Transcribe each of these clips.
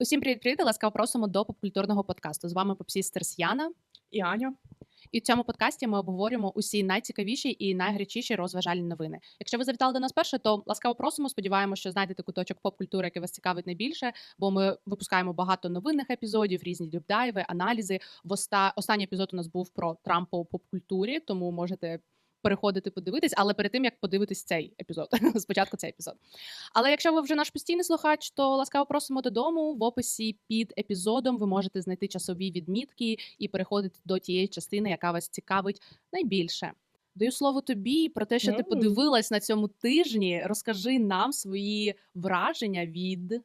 Усім привіт-привіт! Ласкаво просимо до попкультурного подкасту. З вами Попсістерс Яна. І Аня. І в цьому подкасті ми обговорюємо усі найцікавіші і найгарячіші розважальні новини. Якщо ви завітали до нас перше, то ласкаво просимо. Сподіваємося, що знайдете куточок поп-культури, який вас цікавить найбільше, бо ми випускаємо багато новинних епізодів, різні дюбдайви, аналізи. В оста... останній епізод у нас був про Трампа у поп-культурі, тому можете. Переходити, подивитись, але перед тим як подивитись цей епізод, спочатку цей епізод. Але якщо ви вже наш постійний слухач, то ласкаво просимо додому. В описі під епізодом ви можете знайти часові відмітки і переходити до тієї частини, яка вас цікавить найбільше. Даю слово тобі про те, що ти подивилась на цьому тижні. Розкажи нам свої враження від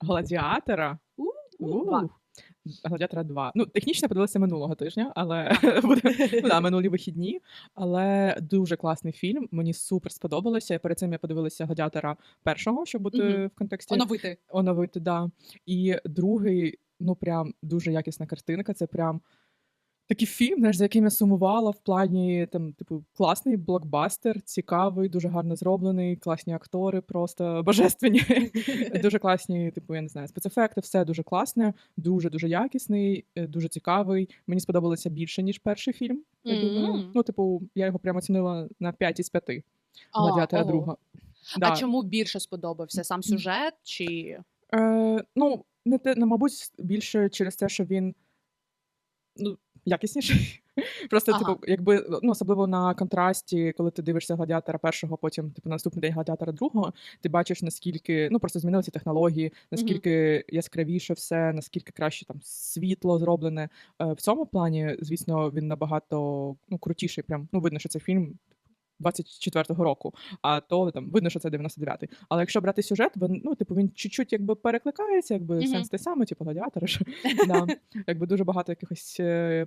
Гладіатора. У, два. Гладіатора 2. Ну, технічно подивилася минулого тижня, але ну, да, минулі вихідні. Але дуже класний фільм. Мені супер сподобалося. Перед цим я подивилася гладіатора першого, щоб бути в контексті оновити. оновити. Да. І другий, ну прям дуже якісна картинка. Це прям такий фільм, знаєш, за яким я сумувала в плані там, типу, класний блокбастер, цікавий, дуже гарно зроблений, класні актори, просто божественні. дуже класні, типу, я не знаю, спецефекти, все дуже класне, дуже дуже якісний, е, дуже цікавий. Мені сподобалося більше, ніж перший фільм. Я думаю. Ну, типу, я його прямо оцінила на 5 із 5 А, гладіатора друга. А Да. чому більше сподобався? Сам сюжет чи Е, ну, не те, ну, мабуть, більше через те, що він ну, якісніший. Просто, Ага. типу, якби ну, особливо на контрасті, коли ти дивишся гладіатора першого, потім типу, на наступний день гладіатора другого, ти бачиш, наскільки ну просто змінилися технології, наскільки яскравіше все, наскільки краще там світло зроблене. Е, в цьому плані, звісно, він набагато ну, крутіший. Прям ну видно, що це фільм. 24-го року, а то там видно, що це 99-й. Але якщо брати сюжет, він, ну, типу, він чуть-чуть якби перекликається, якби Мгм. сенс той самий, типу гладіатори. ж. да. Якби дуже багато якихось е,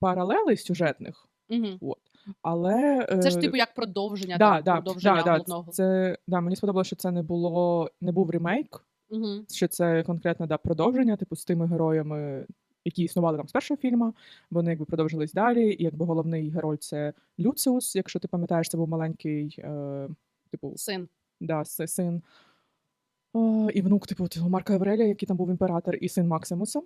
паралелей сюжетних. Мгм. От. Але це ж е, типу як продовження, да, там, да, продовження да, головного. Це да, мені сподобалося, що це не було, не був ремейк, Мгм. що це конкретно да, продовження, типу, з тими героями, які існували там з першого фільму. Вони якби продовжились далі. І якби головний герой це Люциус. Якщо ти пам'ятаєш, це був маленький, е, типу, Син. да, син. Е, і внук, типу, Марка Евреля, який там був імператор, і син Максимуса.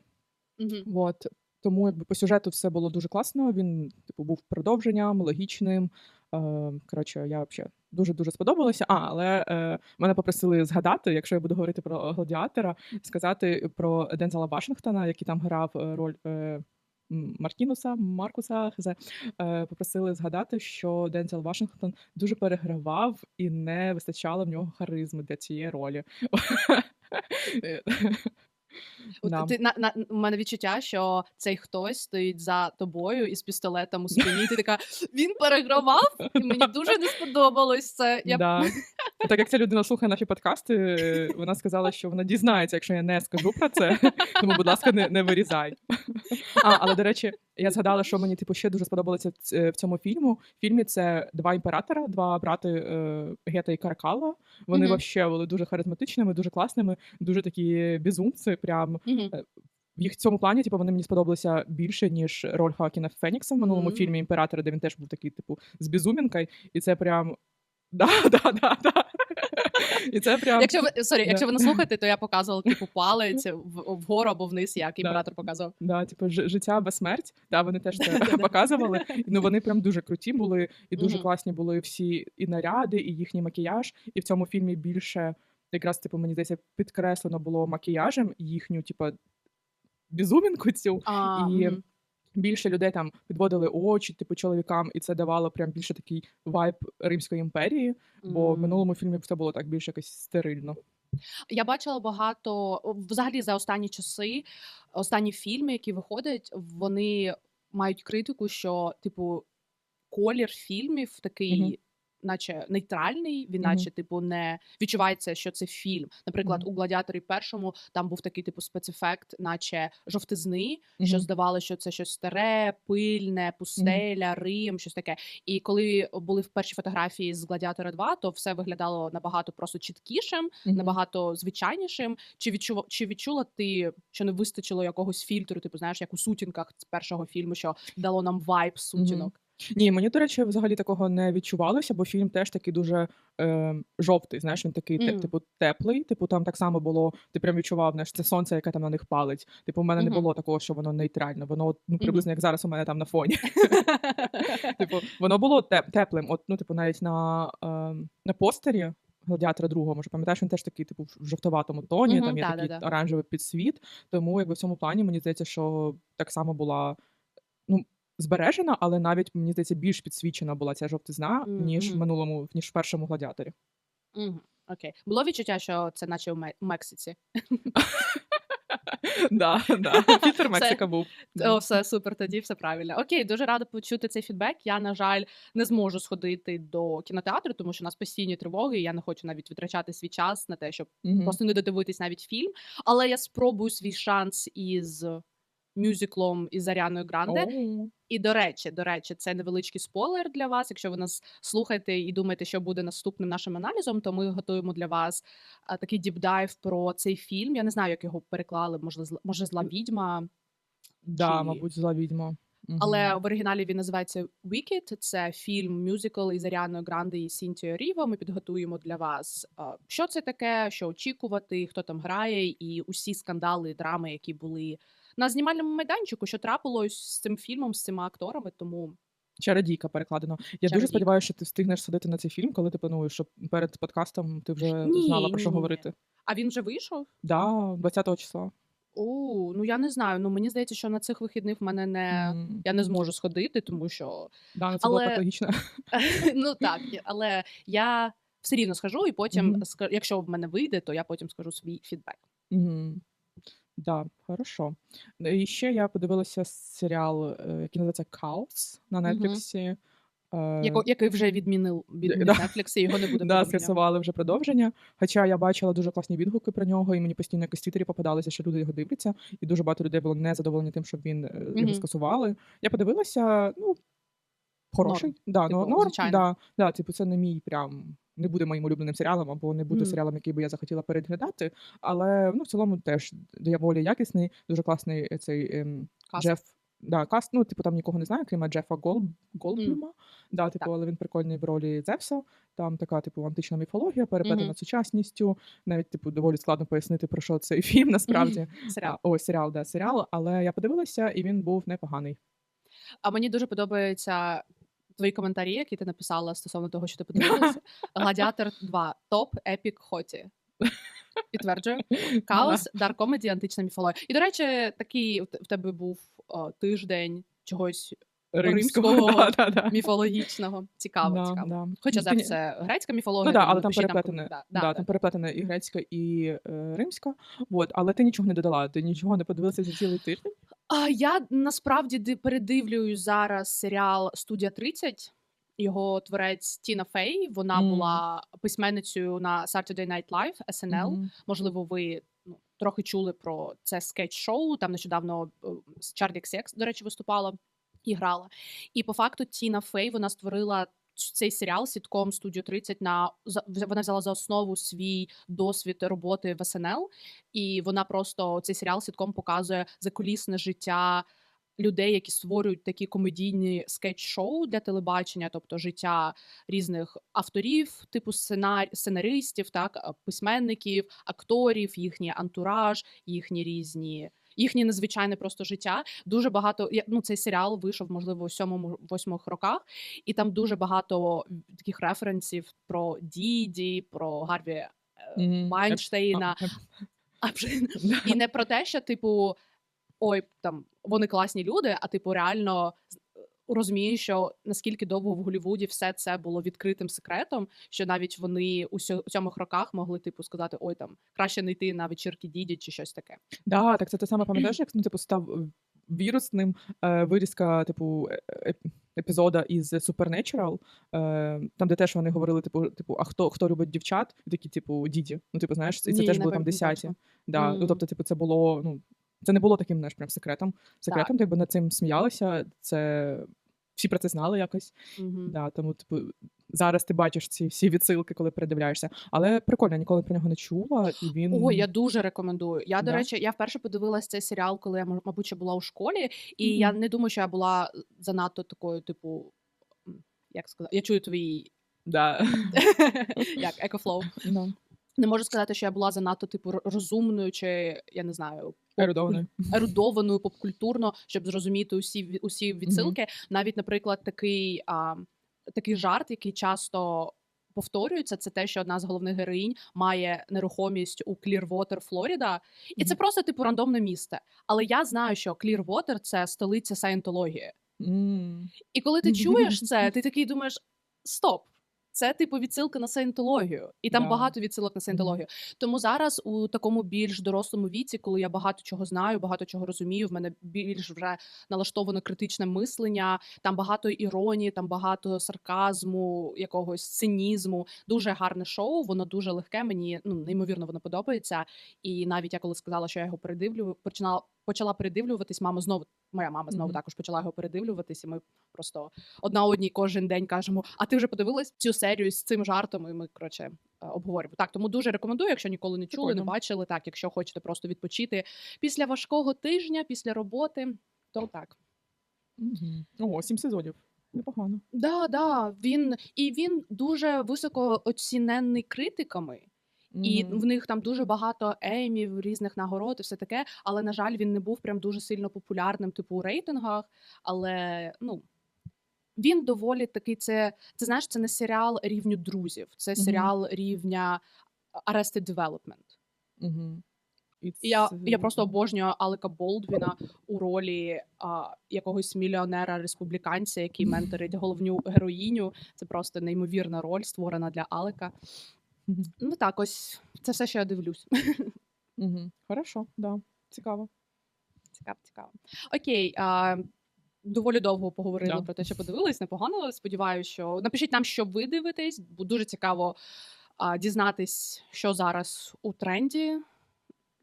Мгм. От. Тому якби по сюжету все було дуже класно. Він, типу, був продовженням, логічним. Е, коротше, я взагалі дуже дуже сподобалося. А, але е, мене попросили згадати, якщо я буду говорити про гладіатора, сказати про Дензела Вашингтона, який там грав е, роль. Е, Мартінуса, Маркуса Хзе, е, попросили згадати, що Дензел Вашингтон дуже перегравав і не вистачало в нього харизми для цієї ролі. От да. ти на, на у мене відчуття, що цей хтось стоїть за тобою із пістолетом у спині. і Ти така він перегравав, і мені дуже не сподобалось це. Я Да. Так як ця людина слухає наші подкасти, е, вона сказала, що вона дізнається, якщо я не скажу про це. Тому, будь ласка, не, не вирізай. А, але до речі, я згадала, що мені типу ще дуже сподобалося в цьому фільму. В фільмі це два імператора, два брати е, Гета і Каракала. Вони Мгм. вообще були дуже харизматичними, дуже класними, дуже такі безумці. Прям в їх цьому плані, типу, вони мені сподобалися більше, ніж роль Хакіна Фенікса в минулому Мгм. фільмі Імператора, де він теж був такий, типу, з безумінкою. І це прям. Да, да, да, да. І це прям. Якщо ви сорі, якщо ви не слухаєте, то я показувала типу палець вгору або вниз, як імператор показував. Да, типу, життя без смерть. Да, вони теж це показували. Ну вони прям дуже круті були, і дуже класні були всі і наряди, і їхній макіяж. І в цьому фільмі більше, якраз, типу, мені здається, підкреслено було макіяжем їхню, типу, безумінку цю. І. більше людей там підводили очі, типу, чоловікам, і це давало прям більше такий вайб Римської імперії. Бо в минулому фільмі все було так більш якось стерильно. Я бачила багато взагалі за останні часи, останні фільми, які виходять, вони мають критику, що, типу, колір фільмів такий. Наче нейтральний, він, наче, типу, не відчувається, що це фільм. Наприклад, у гладіаторі першому там був такий типу спецефект, наче жовтизни, що здавалося, що це щось старе, пильне, пустеля, Рим, щось таке. І коли були в перші фотографії з Гладіатора 2, то все виглядало набагато просто чіткішим, набагато звичайнішим. Чи відчув, чи відчула ти, що не вистачило якогось фільтру, типу, знаєш, як у сутінках з першого фільму, що дало нам вайб сутінок? Ні, мені, до речі, взагалі такого не відчувалося, бо фільм теж такий дуже е, жовтий. Знаєш, він такий, Мгм. типу, теплий. Типу, там так само було, ти прям відчував, знаєш, це сонце, яке там на них палить. Типу, в мене не було такого, що воно нейтральне. Воно ну, приблизно як зараз у мене там на фоні. Типу, воно було теп- теплим. От, ну, типу, навіть на, е, на постері гладіатора другого, може, пам'ятаєш, він теж такий, типу, в жовтоватому тоні, Мгм, там є такий да-да-да. оранжевий підсвіт. Тому якби в цьому плані мені здається, що так само була ну, збережена, але навіть мені здається, більш підсвічена була ця жовтизна, Мгм, ніж в минулому, ніж в першому гладіаторі. Мгм. Окей. Було відчуття, що це наче Ме- Мексиці. Да, да. Фільтр Мексика був. О, все супер, тоді все правильно. Окей, дуже рада почути цей фідбек. Я, на жаль, не зможу сходити до кінотеатру, тому що у нас постійні тривоги. і Я не хочу навіть витрачати свій час на те, щоб Мгм. просто не додивитись навіть фільм. Але я спробую свій шанс із мюзиклом із Аріаною Гранде. О, І до речі, до речі, це невеличкий спойлер для вас. Якщо ви нас слухаєте і думаєте, що буде наступним нашим аналізом, то ми готуємо для вас а, такий діпдайв про цей фільм. Я не знаю, як його переклали. Може, зла- може зла відьма. Да, Чи- мабуть, зла відьма. Мгм. Але в оригіналі він називається Wicked. Це фільм мюзикл із Аріаною Гранде і Сінтією Ріво. Ми підготуємо для вас, що це таке, що очікувати, хто там грає, і усі скандали, драми, які були на знімальному майданчику, що трапилось з цим фільмом, з цими акторами. Тому Чародійка перекладено. Я дуже сподіваюся, що ти встигнеш сходити на цей фільм, коли ти плануєш, щоб перед подкастом ти вже Ні, знала про що ні, ні. говорити. а він вже вийшов. Да, 20 числа. О, ну я не знаю. Ну мені здається, що на цих вихідних в мене не Мгм. я не зможу сходити, тому що Да, це було Але- так логічно. ну так, але я все рівно схожу, і потім, ска- якщо в мене вийде, то я потім скажу свій фідбек. Мгм. Да, хорошо. Ну, І ще я подивилася серіал, е, який називається Chaos на Мгм. Нетфліксі. Е, Яко, який вже відмінив відмінив да. Netflix, і його не буде Да, продовження. скасували вже продовження. Хоча я бачила дуже класні відгуки про нього, і мені постійно якось в твіттері попадалося, що люди його дивляться, і дуже багато людей було незадоволені тим, щоб він е, його Мгм. скасували. Я подивилася, ну хороший. Да, Типу, ну, норм, звичайно. да, да, типу, це не мій прям. Не буде моїм улюбленим серіалом, або не буде Мгм. серіалом, який би я захотіла переглядати. Але ну, в цілому теж доволі якісний, дуже класний цей ем, Каст. Джеф. Да, каст, ну, типу, там нікого не знаю, крім Джефа Гол, Голблюма. Да, типу, Так. але він прикольний в ролі Зевса. Там така, типу, антична міфологія, переплетена Мгм. сучасністю. Навіть, типу, доволі складно пояснити, про що цей фільм насправді. Серіал. А, О, серіал, да, серіал. Але я подивилася, і він був непоганий. А мені дуже подобаються твої коментарі, які ти написала стосовно того, що ти подивилася. Гладіатор 2. Топ епік хоті. Підтверджую. Каос, дар комеді, антична міфологія. І, до речі, такий в в тебе був о, тиждень чогось Римського, Римського да, да, да. міфологічного. Цікаво, Да, цікаво. да. Хоча зараз це грецька міфологія. Ну да, але там нам переплетена, да, Да, там да. переплетена і грецька, і е, римська. Вот, але ти нічого не додала, ти нічого не подивилася за цілий тиждень. А я насправді передивлюю зараз серіал Студія 30. Його творець Тіна Фей. Вона Мгм. була письменницею на Saturday Night Live, SNL. Мгм. Можливо, ви ну, трохи чули про це скетч-шоу. Там нещодавно е, Чарлі Секс, до речі, виступала і грала. І по факту Тіна Фей вона створила цей серіал сітком студію 30 на вона взяла за основу свій досвід роботи в СНЛ, і вона просто цей серіал сітком показує закулісне життя людей, які створюють такі комедійні скетч-шоу для телебачення, тобто життя різних авторів, типу сценар... сценаристів, так письменників, акторів, їхній антураж, їхні різні. Їхнє незвичайне просто життя. Дуже багато ну, цей серіал вийшов, можливо, у сьомому восьмих роках, і там дуже багато таких референсів про Діді, про Гарві е, Мгм. Вайнштейна. А, А вже да. і не про те, що, типу, ой, там вони класні люди, а типу, реально розумієш, що наскільки довго в Голлівуді все це було відкритим секретом, що навіть вони у сьо- у сьомих роках могли, типу, сказати: ой, там краще не йти на вечірки діді чи щось таке. Да, так це те саме пам'ятаєш, як ну, типу, став е, вірусним е, вирізка, типу, е- е- епізода із Supernatural, е, там, де теж вони говорили, типу, типу, а хто хто любить дівчат? Такі, типу, діді. Ну, типу, знаєш, і це Ні, теж було там десяті. Да. Ну, тобто, типу, це було, ну, це не було таким, знаєш, прям секретом. Секретом, якби над цим сміялися, це всі про це знали якось. Мгм. Да, тому, типу, зараз ти бачиш ці всі відсилки, коли передивляєшся. Але прикольно, ніколи про нього не чула, і він. Ой, я дуже рекомендую. Я, до Да? речі, я вперше подивилася цей серіал, коли я мабуть ще була у школі, і я не думаю, що я була занадто такою, типу, як сказати, я чую твій Да. як екофлоу. Да. Не можу сказати, що я була занадто типу розумною, чи я не знаю, Ерудований. ерудованою попкультурно, щоб зрозуміти усі усі відсилки. Навіть, наприклад, такий, а, такий жарт, який часто повторюється, це те, що одна з головних героїнь має нерухомість у Клірвотер, Флоріда, і це просто типу рандомне місце. Але я знаю, що Клірвотер це столиця саєнтології. М. І коли ти чуєш це, ти такий думаєш: стоп. Це типу відсилка на саєнтологію, і там Да. багато відсилок на саєнтологію. Тому зараз у такому більш дорослому віці, коли я багато чого знаю, багато чого розумію, в мене більш вже налаштовано критичне мислення, там багато іронії, там багато сарказму, якогось цинізму. Дуже гарне шоу, воно дуже легке. Мені ну неймовірно воно подобається. І навіть я коли сказала, що я його передивлю, починала почала передивлюватись. Мама знову моя мама знову Мгм. також почала його передивлюватись, і ми просто одна одній кожен день кажемо: А ти вже подивилась цю серію з цим жартом? І ми коротше е, обговорюємо. Так, тому дуже рекомендую, якщо ніколи не чули, не бачили. Так, якщо хочете просто відпочити після важкого тижня, після роботи, то так. Мгм. О, сім сезонів. Непогано. Да, да, він і він дуже високо оцінений критиками. І в них там дуже багато емів, різних нагород і все таке. Але на жаль, він не був прям дуже сильно популярним, типу у рейтингах. Але ну він доволі такий. Це це знаєш, це не серіал рівню друзів, це серіал рівня Arrested Development. І І я, я просто обожнюю Алека Болдвіна у ролі а, якогось мільйонера республіканця, який менторить головню героїню. Це просто неймовірна роль, створена для Алека. Ну так, ось це все, що я дивлюсь. Хорошо, да. Цікаво. Цікаво, цікаво. Окей. А, доволі довго поговорили yeah. про те, що подивились. Непогано. Сподіваюся, що напишіть нам, що ви дивитесь. Бо дуже цікаво а, дізнатись, що зараз у тренді.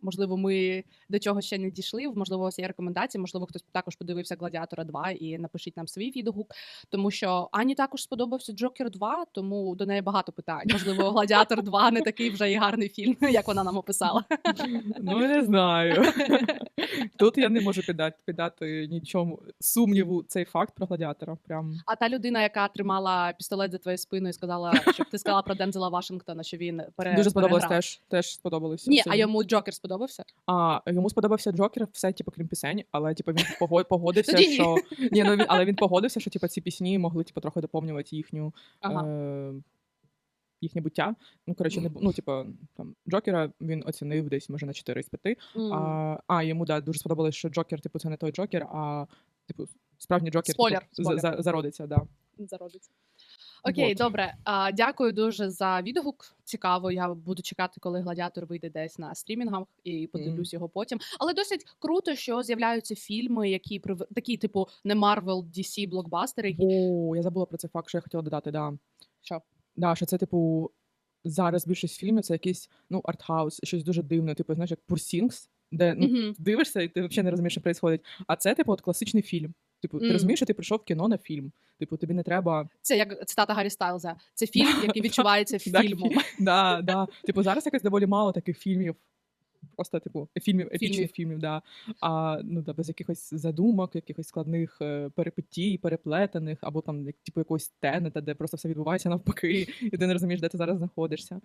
Можливо, ми до чого ще не дійшли. Можливо, у вас є рекомендації. Можливо, хтось також подивився Гладіатора 2 і напишіть нам свій відгук. Тому що Ані також сподобався Джокер 2, тому до неї багато питань. Можливо, Гладіатор 2 не такий вже і гарний фільм, як вона нам описала. Ну, не знаю. Тут я не можу піддати, піддати нічому сумніву цей факт про гладіатора. Прям А та людина, яка тримала пістолет за твоєю спиною, і сказала, щоб ти сказала про Дензела Вашингтона, що він пере... дуже сподобалось теж. Теж сподобалося. Ні, а йому Джокер сподобався? А йому сподобався Джокер, все типу, крім пісень, але типу він погодився, що ні, ну він але він погодився, що типу, ці пісні могли типу, трохи доповнювати їхню Ага. е- їхнє буття. Ну коротше, не ну, типу, там Джокера він оцінив десь може на 4 з 5. М. А, а йому да дуже сподобалось, що Джокер, типу, це не той Джокер, а типу справжній Джокер Спойлер, типу, за- спойлер. за- зародиться. Да. Зародиться. Окей, Вот. добре. А, дякую дуже за відгук. Цікаво. Я буду чекати, коли гладіатор вийде десь на стрімінгах і подивлюсь його потім. Але досить круто, що з'являються фільми, які такі, типу, не Marvel, DC, блокбастери. які- О, я забула про цей факт, що я хотіла додати. Да. Що? Да, що це, типу, зараз більшість фільмів це якийсь ну, артхаус, щось дуже дивне, типу, знаєш, як Пурсінгс, де ну, Мгм. дивишся, і ти взагалі не розумієш, що відбувається. А це, типу, от класичний фільм. Типу, ти розумієш, що ти прийшов в кіно на фільм. Типу, тобі не треба. Це як цитата Гаррі Стайлза. Це фільм, який відчувається фільмом. Да, да. Типу, зараз якось доволі мало таких фільмів. Просто, типу, фільмів, епічних Фільмів. да. А ну да, без якихось задумок, якихось складних е, перипетій, переплетених, або там як типу якогось тенета, де просто все відбувається навпаки, і ти не розумієш, де ти зараз знаходишся.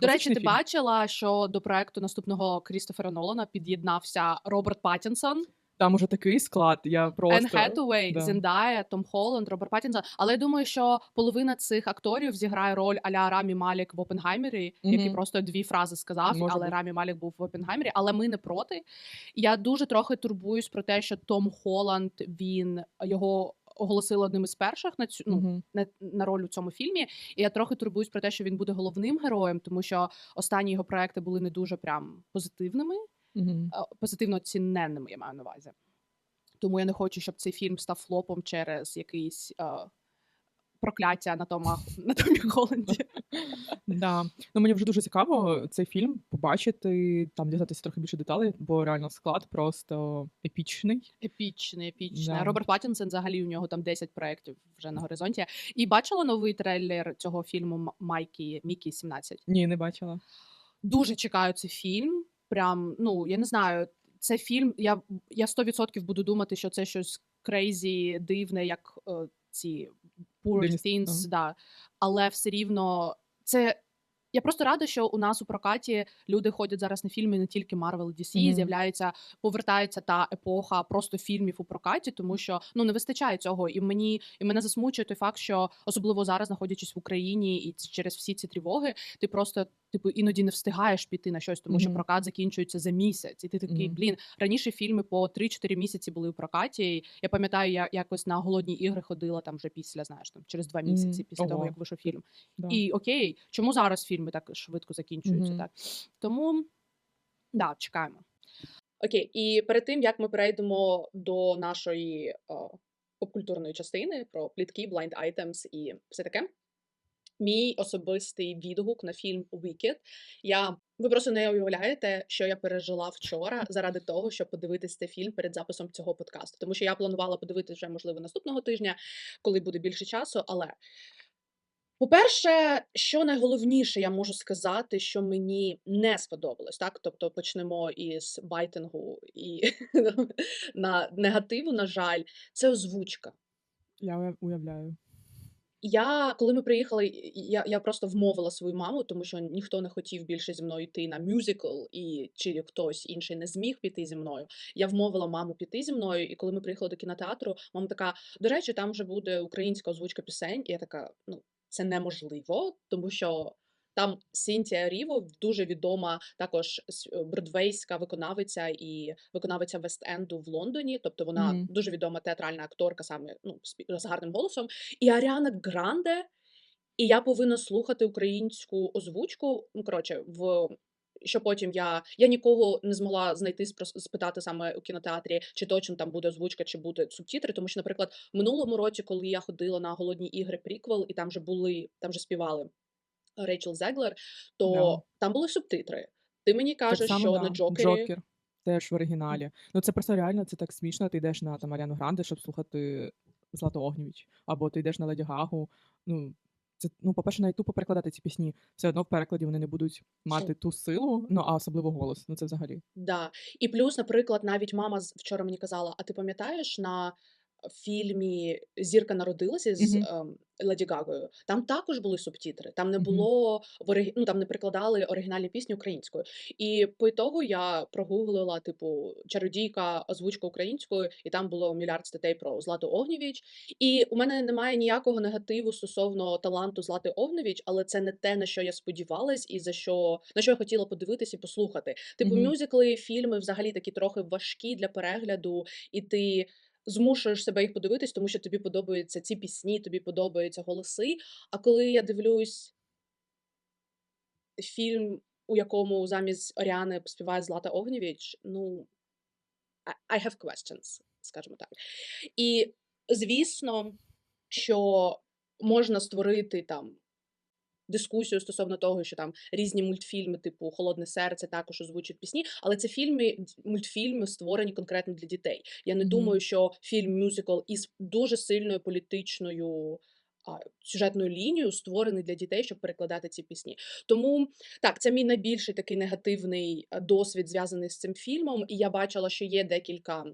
До речі, ти фільм. бачила, що до проекту наступного Крістофера Нолана під'єднався Роберт Паттінсон, Там уже такий склад. Я Енн просто Хетуей, да. Зендая, Том Холланд, Роберт Паттінсон. Але я думаю, що половина цих акторів зіграє роль аля Рамі Малік в Опенгаймері, який просто дві фрази сказав, Може але бути. Рамі Малік був в Опенгаймері. Але ми не проти. Я дуже трохи турбуюсь про те, що Том Холланд він його. Оголосили одним із перших на цю ну Мгм. на, на роль у цьому фільмі. І я трохи турбуюсь про те, що він буде головним героєм, тому що останні його проекти були не дуже прям позитивними, Е, позитивно оціненними, я маю на увазі. Тому я не хочу, щоб цей фільм став флопом через якийсь е, прокляття на Тома на Томі Холланді. Да. Ну мені вже дуже цікаво цей фільм побачити, там дізнатися трохи більше деталей, бо реально склад просто епічний. Епічний, епічний. Да. Роберт Паттінсон, взагалі у нього там 10 проєктів вже на горизонті. І бачила новий трейлер цього фільму Майкі Мікі 17. Ні, не бачила. Дуже чекаю цей фільм. Прям, ну я не знаю, це фільм. Я, я 100% буду думати, що це щось крейзі, дивне, як е, ці Poor Деніс, Things, ага. да. Але все рівно це. Я просто рада, що у нас у прокаті люди ходять зараз на фільми не тільки Marvel і DC, Мгм. з'являється, повертається та епоха просто фільмів у прокаті, тому що ну не вистачає цього. І мені і мене засмучує той факт, що особливо зараз, знаходячись в Україні, і через всі ці тривоги, ти просто типу іноді не встигаєш піти на щось, тому що прокат закінчується за місяць. І ти такий, блін, раніше фільми по 3-4 місяці були у прокаті. І я пам'ятаю, я якось на голодні ігри ходила там вже після, знаєш, там через два місяці після того, як вийшов фільм. Да. І окей, чому зараз фільми так швидко закінчуються? Так тому да, чекаємо. Окей, і перед тим як ми перейдемо до нашої е, попкультурної частини про плітки, blind items і все таке. Мій особистий відгук на фільм Wicked. Я ви просто не уявляєте, що я пережила вчора заради того, щоб подивитися цей фільм перед записом цього подкасту. Тому що я планувала подивитися вже можливо наступного тижня, коли буде більше часу. Але по-перше, що найголовніше, я можу сказати, що мені не сподобалось, так? Тобто почнемо із байтингу і на негативу, на жаль, це озвучка. Я уявляю. Я, коли ми приїхали, я, я просто вмовила свою маму, тому що ніхто не хотів більше зі мною йти на мюзикл, і чи хтось інший не зміг піти зі мною. Я вмовила маму піти зі мною, і коли ми приїхали до кінотеатру, мама така: до речі, там вже буде українська озвучка пісень. І я така, ну це неможливо, тому що. Там Сінтія Ріво дуже відома також е, бродвейська виконавиця і виконавиця Вест-Енду в Лондоні. Тобто вона Мгм. дуже відома театральна акторка, саме ну з гарним голосом. І Аріана Гранде, і я повинна слухати українську озвучку. Ну, коротше, в що потім я, я нікого не змогла знайти спитати саме у кінотеатрі, чи точно там буде озвучка, чи будуть субтитри. Тому що, наприклад, в минулому році, коли я ходила на голодні ігри приквел, і там же були, там же співали Рейчел Зеглер, то Да. там були субтитри. Ти мені Так кажеш, само, що да. на Джокері Джокер теж в оригіналі. Ну це просто реально це так смішно. Ти йдеш на там Аріану Гранде, щоб слухати Злату Огнєвіч, або ти йдеш на Леді Гагу. Ну це ну, по-перше, навіть тупо перекладати ці пісні. Все одно в перекладі вони не будуть мати ту силу, ну а особливо голос. Ну це взагалі. Да. І плюс, наприклад, навіть мама вчора мені казала: а ти пам'ятаєш на фільмі Зірка народилася з ем, Леді Гагою? Там також були субтитри. Там не було в ориг... ну, там не перекладали оригінальні пісні українською. І по ітогу я прогуглила, типу, чародійка, озвучка українською, і там було мільярд статей про Злату Огнєвіч. І у мене немає ніякого негативу стосовно таланту Злати Огнєвіч, але це не те, на що я сподівалась, і за що на що я хотіла подивитись і послухати. Типу, Мгм. мюзикли, фільми взагалі такі трохи важкі для перегляду, і ти змушуєш себе їх подивитись, тому що тобі подобаються ці пісні, тобі подобаються голоси. А коли я дивлюсь фільм, у якому замість Оріани співає Злата Огнєвіч, ну I- have questions, скажімо так. І звісно, що можна створити там дискусію стосовно того, що там різні мультфільми, типу Холодне серце, також озвучують пісні, але це фільми, мультфільми створені конкретно для дітей. Я не Мгм. думаю, що фільм мюзикл із дуже сильною політичною. Сюжетною лінією створений для дітей, щоб перекладати ці пісні. Тому так, це мій найбільший такий негативний досвід зв'язаний з цим фільмом. І я бачила, що є декілька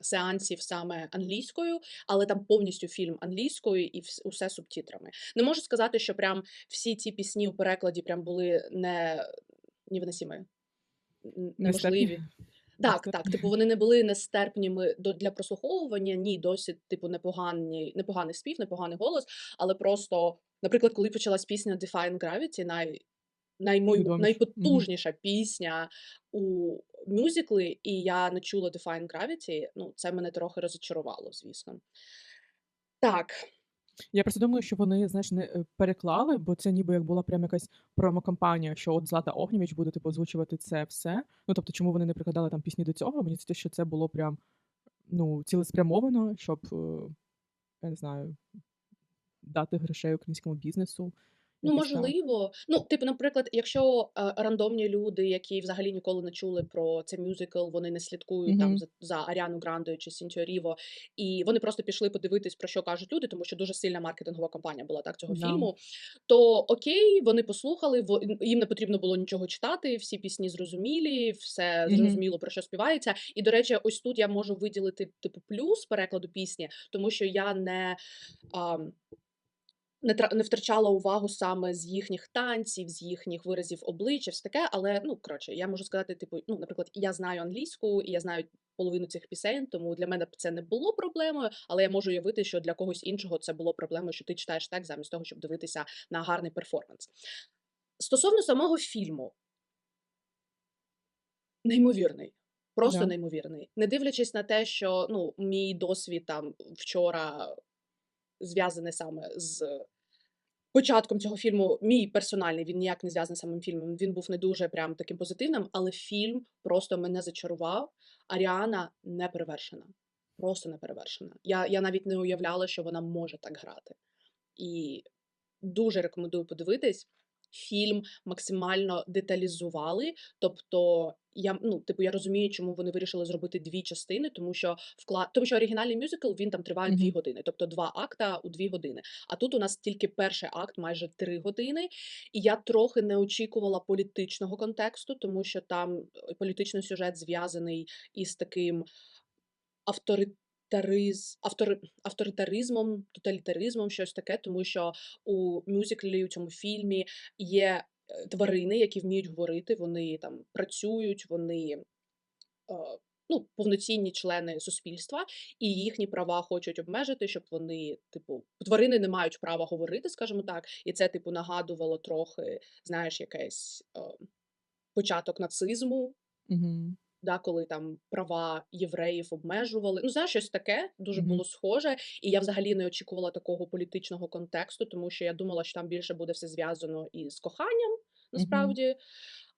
сеансів саме англійською, але там повністю фільм англійською і усе субтитрами. Не можу сказати, що прям всі ці пісні у перекладі прям були не невиносимі, н- Нестерпні? неможливі. Так, так. Типу, вони не були нестерпніми до для прослуховування. Ні, досить, типу, непоганий, непоганий спів, непоганий голос. Але просто, наприклад, коли почалась пісня Define Gravity, най, Відоміша. Мгм. найпотужніша пісня у мюзиклі, і я не чула Define Gravity, ну, це мене трохи розочарувало, звісно. Так, Я просто думаю, що вони, знаєш, не е, переклали, бо це ніби як була прям якась промокампанія, що от Злата Огнєвіч буде типу озвучувати це все. Ну тобто, чому вони не прикладали там пісні до цього? Мені здається, що це було прям ну цілеспрямовано, щоб е, я не знаю, дати грошей українському бізнесу Ну, можливо. Ну, типу, наприклад, якщо, е, рандомні люди, які взагалі ніколи не чули про цей мюзикл, вони не слідкують там Мгм. за за Аріану Грандою чи Сінтіо Ріво, і вони просто пішли подивитись, про що кажуть люди, тому що дуже сильна маркетингова кампанія була, так, цього Да. фільму, то окей, вони послухали, во їм не потрібно було нічого читати, всі пісні зрозумілі, все Мгм. зрозуміло, про що співається. І, до речі, ось тут я можу виділити, типу, плюс перекладу пісні, тому що я не, ам не втрачала увагу саме з їхніх танців, з їхніх виразів обличчя, все таке. Але, ну, коротше, я можу сказати, типу, ну, наприклад, я знаю англійську, і я знаю половину цих пісень, тому для мене це не було проблемою, але я можу уявити, що для когось іншого це було проблемою, що ти читаєш текст замість того, щоб дивитися на гарний перформанс. Стосовно самого фільму неймовірний, просто Да. неймовірний. Не дивлячись на те, що, ну, мій досвід там вчора зв'язаний саме з початком цього фільму, мій персональний, він ніяк не зв'язаний з самим фільмом, він був не дуже прям таким позитивним, але фільм просто мене зачарував. Аріана не перевершена, просто неперевершена. Я я навіть не уявляла, що вона може так грати. І дуже рекомендую подивитись. Фільм максимально деталізували, тобто я, ну, типу, я розумію, чому вони вирішили зробити 2 частини, тому що вкла тому що оригінальний мюзикл, він там триває 2 Мгм. години, тобто 2 акта у 2 години. А тут у нас тільки перший акт майже 3 години, і я трохи не очікувала політичного контексту, тому що там, е, політичний сюжет зв'язаний із таким авторитариз автори авторитаризмом, тоталітаризмом, щось таке, тому що у мюзиклі, у цьому фільмі є, е, тварини, які вміють говорити, вони там працюють, вони, е, ну, повноцінні члени суспільства, і їхні права хочуть обмежити, щоб вони, типу, тварини не мають права говорити, скажімо так, і це, типу, нагадувало трохи, знаєш, якесь, е, початок нацизму. Мгм. Да, коли там права євреїв обмежували. Ну, знаєш, щось таке дуже Мгм. було схоже. І я взагалі не очікувала такого політичного контексту, тому що я думала, що там більше буде все зв'язано із коханням, насправді.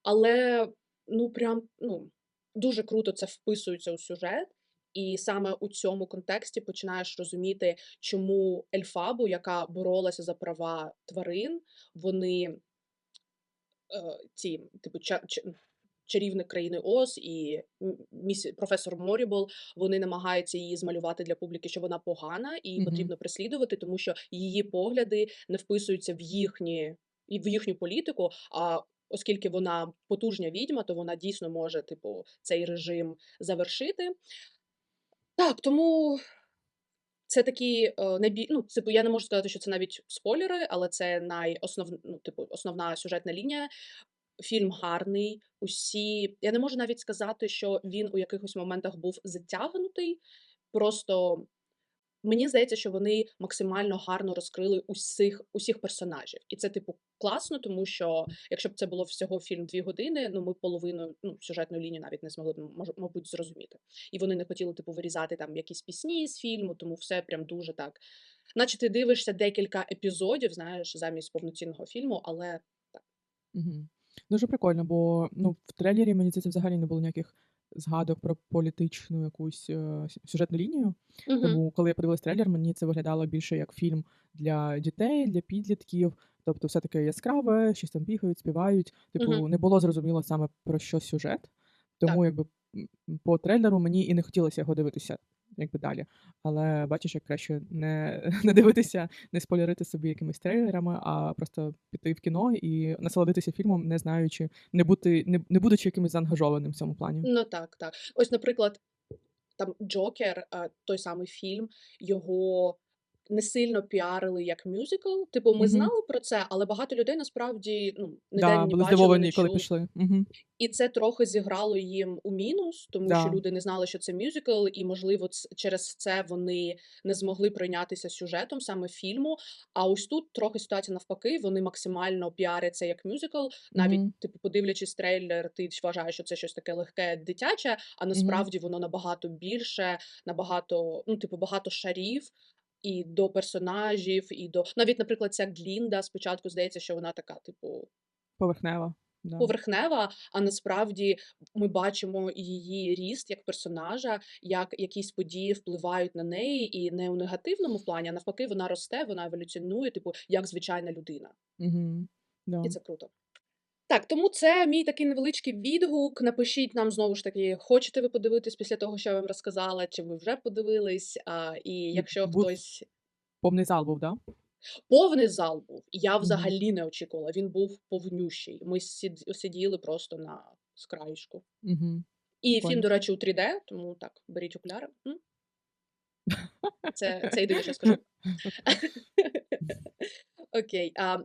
Але ну прям ну дуже круто це вписується у сюжет. І саме у цьому контексті починаєш розуміти, чому Ельфабу, яка боролася за права тварин, вони е, ці, типу, чарівник країни Оз і міс професор Морібол, вони намагаються її змалювати для публіки, що вона погана і Мгм. потрібно переслідувати, тому що її погляди не вписуються в їхні і в їхню політику. А оскільки вона потужня відьма, то вона дійсно може, типу, цей режим завершити. Так, тому це такі е, найбі... ну, типу, я не можу сказати, що це навіть спойлери, але це найоснов... ну, типу, основна сюжетна лінія. Фільм гарний. Усі. Я не можу навіть сказати, що він у якихось моментах був затягнутий. Просто мені здається, що вони максимально гарно розкрили усіх, усіх персонажів. І це, типу, класно, тому що якщо б це було всього фільм дві години, ну ми половину ну, сюжетної лінії навіть не змогли б, мабуть, зрозуміти. І вони не хотіли, типу, вирізати там якісь пісні з фільму, тому все прям дуже так. Наче ти дивишся декілька епізодів, знаєш, замість повноцінного фільму, але Мгм. Дуже прикольно, бо ну, в трейлері мені здається, взагалі не було ніяких згадок про політичну якусь е, сюжетну лінію. Мгм. Тому, коли я подивилась трейлер, мені це виглядало більше як фільм для дітей, для підлітків. Тобто, все таке яскраве, щось там бігають, співають. Типу, Мгм. не було зрозуміло саме про що сюжет. Тому, Так. якби по трейлеру мені і не хотілося його дивитися якби далі. Але бачиш, як краще не, не дивитися, не спойлерити собі якимись трейлерами, а просто піти в кіно і насолодитися фільмом, не знаючи, не бути, не, не будучи якимось заангажованим в цьому плані. Ну так, так. Ось, наприклад, там Джокер, е, той самий фільм, його не сильно піарили як мюзикл. Типу, ми Мгм. знали про це, але багато людей насправді ну, ніде Да, не були бачили, здивовані, не коли пішли. Угу. І це трохи зіграло їм у мінус, тому що люди не знали, що це мюзикл, і, можливо, через це вони не змогли прийнятися сюжетом саме фільму. А ось тут трохи ситуація навпаки, вони максимально піарять це як мюзикл. Навіть, Мгм. типу, подивлячись трейлер, ти вважаєш, що це щось таке легке, дитяче, а насправді воно набагато більше, набагато, ну, типу, багато шарів. І до персонажів, і до навіть, наприклад, ця Глінда спочатку здається, що вона така, типу, Поверхнева. Да. поверхнева, а насправді ми бачимо її ріст як персонажа, як якісь події впливають на неї, і не у негативному плані, а навпаки, вона росте, вона еволюціонує, типу, як звичайна людина. Мгм. Да. І це круто. Так, тому це мій такий невеличкий відгук. Напишіть нам знову ж таки, хочете ви подивитись після того, що я вам розказала, чи ви вже подивились. А, і якщо був хтось повний зал був, да? повний зал був, я взагалі не очікувала. Він був повнющий. Ми сід- сиділи просто на скраєчку. Мгм. І фільм, Прикольно. до речі, у 3D, тому так, беріть окуляри. М? Це, це єдине, що я скажу. Окей. А,